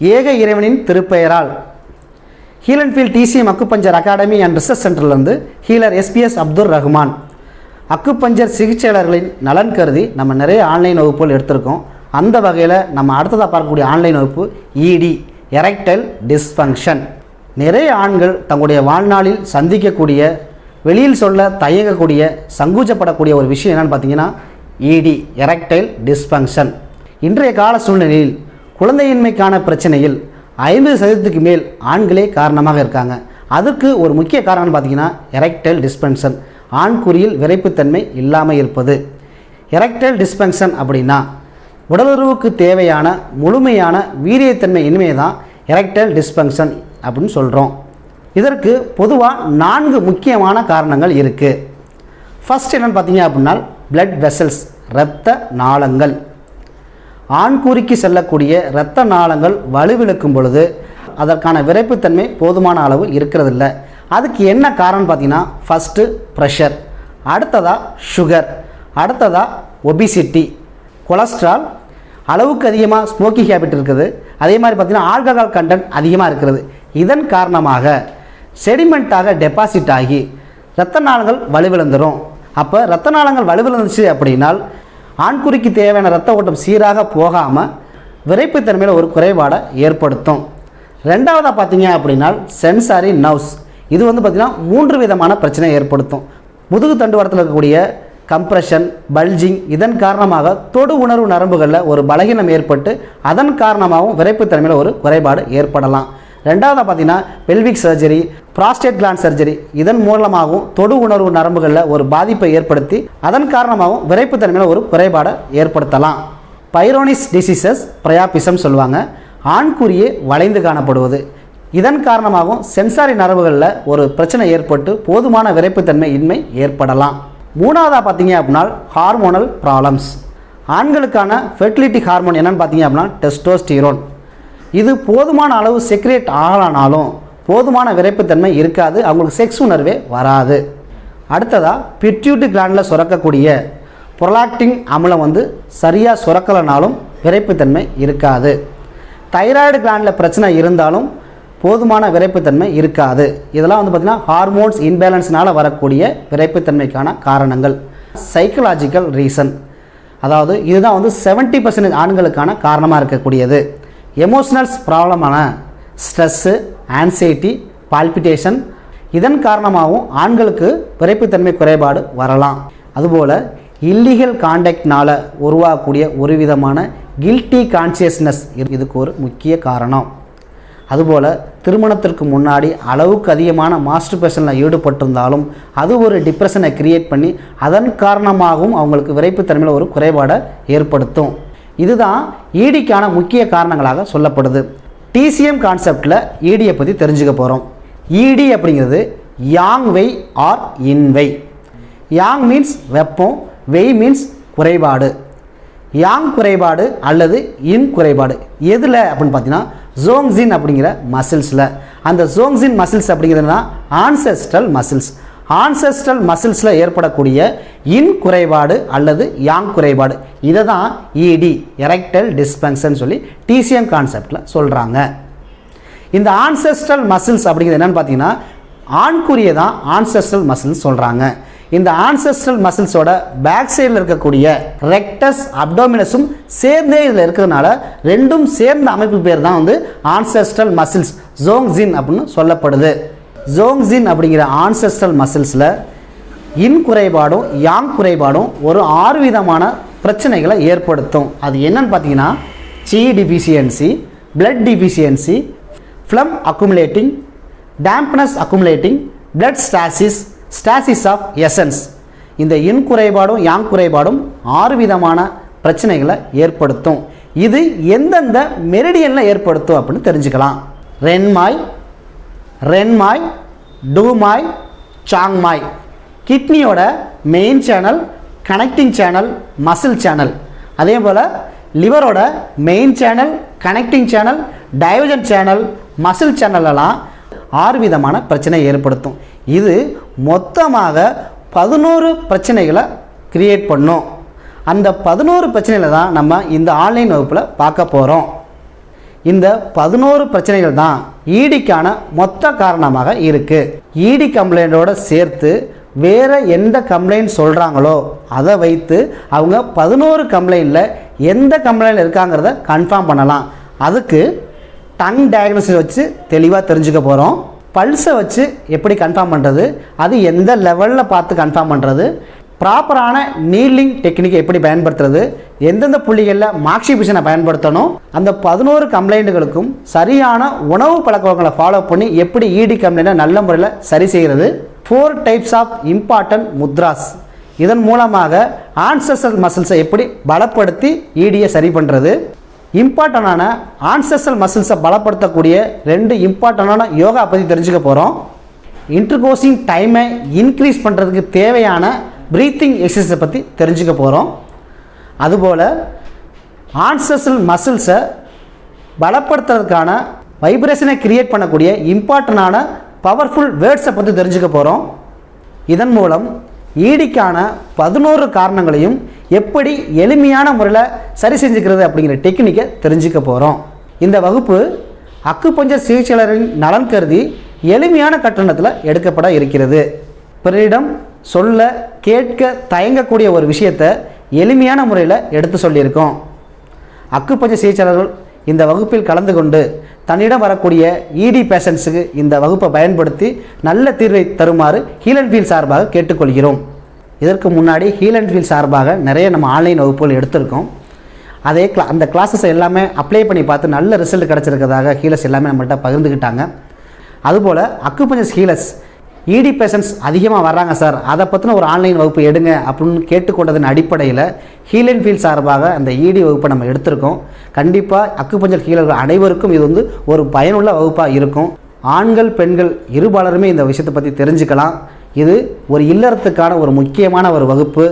ஏக இறைவனின் திருப்பெயரால். Heal Enfield TCM acupuncture academy and research சென்டர்லேருந்து healer SPS Abdul Rahman acupuncture சிகிச்சையாளர்களின் நலன் கருதி நம்ம நிறைய ஆன்லைன் வகுப்புகள் எடுத்திருக்கோம். அந்த வகையில் நம்ம அடுத்ததாக பார்க்கக்கூடிய ஆன்லைன் வகுப்பு இடி எரெக்டைல் டிஸ்ஃபங்க்ஷன் நிறைய ஆண்கள் தங்களுடைய வாழ்நாளில் சந்திக்கக்கூடிய வெளியில் சொல்ல தயங்கக்கூடிய சங்கூச்சப்படக்கூடிய ஒரு விஷயம் என்னென்னு பார்த்தீங்கன்னா இடி எரெக்டைல் டிஸ்ஃபங்க்ஷன் இன்றைய கால சூழ்நிலையில் குழந்தையின்மைக்கான பிரச்சனையில் ஐம்பது சதவீதத்துக்கு மேல் ஆண்களே காரணமாக இருக்காங்க. அதுக்கு ஒரு முக்கிய காரணம் பார்த்தீங்கன்னா எரெக்டைல் டிஸ்பென்சன் ஆண்குறியில் விரைப்புத்தன்மை இல்லாமல் இருப்பது. எரெக்டைல் டிஸ்பென்சன் அப்படின்னா உடலுறவுக்கு தேவையான முழுமையான வீரியத்தன்மை இனிமே தான் எரெக்டைல் டிஸ்பென்சன் அப்படின்னு சொல்கிறோம் இதற்கு பொதுவாக நான்கு முக்கியமான காரணங்கள் இருக்குது ஃபஸ்ட் என்னென்னு பார்த்தீங்க அப்படின்னா பிளட் வெசல்ஸ் இரத்த நாளங்கள். ஆண்குறிக்கு செல்லக்கூடிய இரத்த நாளங்கள் வலுவிழக்கும் பொழுது அதற்கான விரைப்புத்தன்மை போதுமான அளவு இருக்கிறதில்ல. அதுக்கு என்ன காரணம் பார்த்தீங்கன்னா ஃபஸ்ட்டு ப்ரெஷர் அடுத்ததாக சுகர் அடுத்ததாக ஒபிசிட்டி கொலஸ்ட்ரால் அளவுக்கு அதிகமாக ஸ்மோக்கிங் ஹேபிட் இருக்குது. அதே மாதிரி பார்த்திங்கன்னா ஆல்கஹால் கண்டென்ட் அதிகமாக இருக்கிறது. இதன் காரணமாக செடிமெண்ட்டாக டெபாசிட் ஆகி இரத்த நாளங்கள் வலுவிழந்துடும் அப்போ இரத்த நாளங்கள் வலுவிழந்துச்சு அப்படின்னால் ஆண்குறிக்கு தேவையான ரத்த ஓட்டம் சீராக போகாமல் விரைப்புத்தன்மையில் ஒரு குறைபாடை ஏற்படுத்தும். ரெண்டாவதாக பார்த்தீங்க அப்படின்னா சென்சாரி நவ்ஸ். இது வந்து பார்த்திங்கன்னா மூன்று விதமான பிரச்சனை ஏற்படுத்தும். முதுகு தண்டுவாரத்தில் இருக்கக்கூடிய கம்ப்ரெஷன் பல்ஜிங் இதன் காரணமாக தொடு உணர்வு நரம்புகளில் ஒரு பலகீனம் ஏற்பட்டு அதன் காரணமாகவும் விரைப்புத்தன்மையில் ஒரு குறைபாடு ஏற்படலாம். ரெண்டாவதாக பார்த்தீங்கன்னா pelvic surgery prostate gland surgery இதன் மூலமாகவும் தொடு உணர்வு நரம்புகளில் ஒரு பாதிப்பை ஏற்படுத்தி அதன் காரணமாகவும் விரைப்புத்தன்மையில் ஒரு குறைபாடை ஏற்படுத்தலாம். பைரோனிஸ் டிசீசஸ் பிரயாபிசம் சொல்லுவாங்க. ஆண்குறியே வளைந்து காணப்படுவது. இதன் காரணமாகவும் சென்சாரி நரம்புகளில் ஒரு பிரச்சனை ஏற்பட்டு போதுமான விரைப்புத்தன்மை இன்மை ஏற்படலாம். மூணாவதாக பார்த்தீங்க அப்படின்னா ஹார்மோனல் ப்ராப்ளம்ஸ் ஆண்களுக்கான ஃபெர்டிலிட்டி ஹார்மோன் என்னென்னு பார்த்தீங்க அப்படின்னா டெஸ்டோஸ்டிரோன் இது போதுமான அளவு செக்ரேட் ஆகலானாலும் போதுமான விரைப்புத்தன்மை இருக்காது அவங்களுக்கு செக்ஸ் உணர்வே வராது. அடுத்ததாக பிட்யூட்டு கிளாண்டில் சுரக்கக்கூடிய புரலாக்டின் அமிலம் வந்து சரியாக சுரக்கலைனாலும் விரைப்புத்தன்மை இருக்காது. தைராய்டு கிளாண்டில் பிரச்சனை இருந்தாலும் போதுமான விரைப்புத்தன்மை இருக்காது. இதெல்லாம் வந்து பார்த்திங்கன்னா ஹார்மோன்ஸ் இன்பேலன்ஸ்னால் வரக்கூடிய விரைப்புத்தன்மைக்கான காரணங்கள். சைக்கலாஜிக்கல் ரீசன் அதாவது இதுதான் வந்து 70% பர்சன்டேஜ் ஆண்களுக்கான காரணமாக இருக்கக்கூடியது. எமோஷ்னல்ஸ் ப்ராப்ளமான ஸ்ட்ரெஸ்ஸு ஆன்சைட்டி பால்பிட்டேஷன் இதன் காரணமாகவும் ஆண்களுக்கு விரைப்புத்தன்மை குறைபாடு வரலாம். அதுபோல் இல்லீகல் காண்டாக்ட்னால உருவாகக்கூடிய ஒரு விதமான கில்ட்டி கான்சியஸ்னஸ் இதுக்கு ஒரு முக்கிய காரணம். அதுபோல் திருமணத்திற்கு முன்னாடி அளவுக்கு அதிகமான மாஸ்டர்பேஷனில் ஈடுபட்டிருந்தாலும் அது ஒரு டிப்ரெஷனை கிரியேட் பண்ணி அதன் காரணமாகவும் அவங்களுக்கு விரைப்புத்தன்மையில் ஒரு குறைபாடை ஏற்படுத்தும். இதுதான் ஈடிக்கான முக்கிய காரணங்களாக சொல்லப்படுது. டிசிஎம் கான்செப்டில் ஈடியை பற்றி தெரிஞ்சுக்க போகிறோம் ஈடி அப்படிங்கிறது yang wei or yin wei yang means வெப்பம் வெய் மீன்ஸ் குறைபாடு. யாங் குறைபாடு அல்லது இன் குறைபாடு. எதில் அப்படின்னு பார்த்தீங்கன்னா ஜோங்ஸின் அப்படிங்கிற மசில்ஸில் அந்த ஜோங்ஸின் மசில்ஸ் அப்படிங்கிறதுனா ஆன்செஸ்ட்ரல் மசில்ஸ் ஆன்செஸ்ட்ரல் மசில்ஸில் ஏற்படக்கூடிய இன் குறைபாடு அல்லது யாங் குறைபாடு. இதை தான் இடி எரெக்டல் டிஸ்பென்சன் சொல்லி டிசிஎம் கான்செப்டில் சொல்கிறாங்க இந்த ஆன்செஸ்ட்ரல் மசில்ஸ் அப்படிங்கிறது என்னென்னு பார்த்தீங்கன்னா ஆண்குரிய தான் ஆன்செஸ்ட்ரல் மசில்ஸ் சொல்கிறாங்க இந்த ஆன்செஸ்ட்ரல் மசில்ஸோட பேக் சைடில் இருக்கக்கூடிய ரெக்டஸ் அப்டோமினஸும் சேர்ந்தே இதில் இருக்கிறதுனால ரெண்டும் சேர்ந்த அமைப்பு பேர் தான் வந்து ஆன்செஸ்ட்ரல் மசில்ஸ் ஜோங்ஜின் அப்படின்னு சொல்லப்படுது. ஜோங்ஸின் அப்படிங்கிற ஆன்செஸ்ட்ரல் மசில்ஸில் இன் குறைபாடும் யாங் குறைபாடும் ஒரு ஆறு விதமான பிரச்சனைகளை ஏற்படுத்தும். அது என்னன்னு பார்த்தீங்கன்னா qi deficiency blood deficiency phlegm accumulating dampness accumulating blood stasis stasis of essence இந்த இன் குறைபாடும் யாங் குறைபாடும் ஆறு விதமான பிரச்சனைகளை ஏற்படுத்தும். இது எந்தெந்த மெரிடியனில் ஏற்படுத்தும் அப்படின்னு தெரிஞ்சுக்கலாம். Ren Mai Renmai Dumai Chongmai. கிட்னியோட main channel connecting channel muscle channel அதே போல் லிவரோட main channel connecting channel divergent channel muscle சேனலெல்லாம் ஆறு விதமான பிரச்சனை ஏற்படுத்தும். இது மொத்தமாக பதினோரு பிரச்சனைகளை கிரியேட் பண்ணும். அந்த பதினோரு பிரச்சனையில் தான் நம்ம இந்த ஆன்லைன் வகுப்பில் பார்க்க போகிறோம் இந்த பதினோரு பிரச்சனைகள் தான் ஈடிக்கான மொத்த காரணமாக இருக்குது ஈடி கம்ப்ளைண்ட்டோட சேர்த்து வேறு எந்த கம்ப்ளைண்ட் சொல்கிறாங்களோ அதை வைத்து அவங்க பதினோரு கம்ப்ளைண்ட்டில் எந்த கம்ப்ளைண்ட் இருக்காங்கிறத கன்ஃபார்ம் பண்ணலாம். அதுக்கு டங் டயக்னோசிஸ் வச்சு தெளிவாக தெரிஞ்சுக்க போகிறோம் பல்ஸை வச்சு எப்படி கன்ஃபார்ம் பண்ணுறது அது எந்த லெவலில் பார்த்து கன்ஃபார்ம் பண்ணுறது ப்ராப்பரான நீலிங் டெக்னிக்கை எப்படி பயன்படுத்துறது? எந்தெந்த புள்ளிகளில் மார்க்ஷிபிஷனை பயன்படுத்தணும்? அந்த பதினோரு கம்ப்ளைண்ட்டுகளுக்கும் சரியான உணவு பழக்கங்களை ஃபாலோ பண்ணி எப்படி இடி கம்ப்ளைண்ட்டை நல்ல முறையில் சரி செய்கிறது four types of important mudras இதன் மூலமாக ஆன்சஸ்டல் மசில்ஸை எப்படி பலப்படுத்தி ஈடியை சரி பண்ணுறது இம்பார்ட்டண்டான ஆன்சஸ்டல் மசில்ஸை பலப்படுத்தக்கூடிய ரெண்டு இம்பார்ட்டண்டான யோகா பற்றி தெரிஞ்சுக்க போகிறோம் இன்டர்கோசிங் டைமை இன்க்ரீஸ் பண்ணுறதுக்கு தேவையான ப்ரீத்திங் எக்ஸசைஸை பற்றி தெரிஞ்சுக்க போகிறோம் அதுபோல் ஆன்சஸ்டல் மசில்ஸை பலப்படுத்துறதுக்கான வைப்ரேஷனை கிரியேட் பண்ணக்கூடிய இம்பார்ட்டண்டான பவர்ஃபுல் வேர்ட்ஸை பற்றி தெரிஞ்சுக்க போகிறோம் இதன் மூலம் ஈடிக்கான பதினோரு காரணங்களையும் எப்படி எளிமையான முறையில் சரி செஞ்சுக்கிறது அப்படிங்கிற டெக்னிக்கை தெரிஞ்சுக்க போகிறோம் இந்த வகுப்பு அக்குப்பஞ்சர் சிகிச்சையாளரின் நலன் கருதி எளிமையான கட்டணத்தில் எடுக்கப்பட இருக்கிறது. பிறரிடம் சொல்ல கேட்க தயங்கக்கூடிய ஒரு விஷயத்தை எளிமையான முறையில் எடுத்து சொல்லியிருக்கோம். அக்குப்பஞ்ச சிகிச்சையாளர்கள் இந்த வகுப்பில் கலந்து கொண்டு தன்னிடம் வரக்கூடிய இடி பேஷண்ட்ஸுக்கு இந்த வகுப்பை பயன்படுத்தி நல்ல தீர்வை தருமாறு ஹீல் அண்ட் ஃபீல் சார்பாக கேட்டுக்கொள்கிறோம். இதற்கு முன்னாடி ஹீல் அண்ட் ஃபீல் சார்பாக நிறைய நம்ம ஆன்லைன் வகுப்புகள் எடுத்திருக்கோம். அதே கிளா அந்த கிளாஸஸ் எல்லாமே அப்ளை பண்ணி பார்த்து நல்ல ரிசல்ட் கிடச்சிருக்கிறதாக ஹீலர்ஸ் எல்லாமே நம்மள்ட்ட பகிர்ந்துக்கிட்டாங்க அதுபோல் அக்குபஞ்சஸ் ஹீலர்ஸ் இடி பேஷண்ட்ஸ் அதிகமாக வர்றாங்க சார் அதை பற்றின ஒரு ஆன்லைன் வகுப்பு எடுங்க அப்படின்னு கேட்டுக்கொண்டதன் அடிப்படையில் ஹீல் அண்ட் ஃபீல் சார்பாக அந்த இடி வகுப்பை நம்ம எடுத்திருக்கோம். கண்டிப்பாக அக்குப்பஞ்சல் ஹீலர்கள் அனைவருக்கும் இது வந்து ஒரு பயனுள்ள வகுப்பாக இருக்கும். ஆண்கள் பெண்கள் இருபாலருமே இந்த விஷயத்தை பற்றி தெரிஞ்சுக்கலாம். இது ஒரு இல்லறத்துக்கான ஒரு முக்கியமான ஒரு வகுப்பு.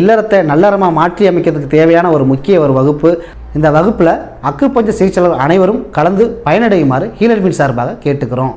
இல்லறத்தை நல்லறமாக மாற்றி அமைக்கிறதுக்கு தேவையான ஒரு முக்கிய ஒரு வகுப்பு. இந்த வகுப்பில் அக்குப்பஞ்ச சிகிச்சையாளர் அனைவரும் கலந்து பயனடையுமாறு ஹீலர் ஃபீல் சார்பாக கேட்டுக்கிறோம்.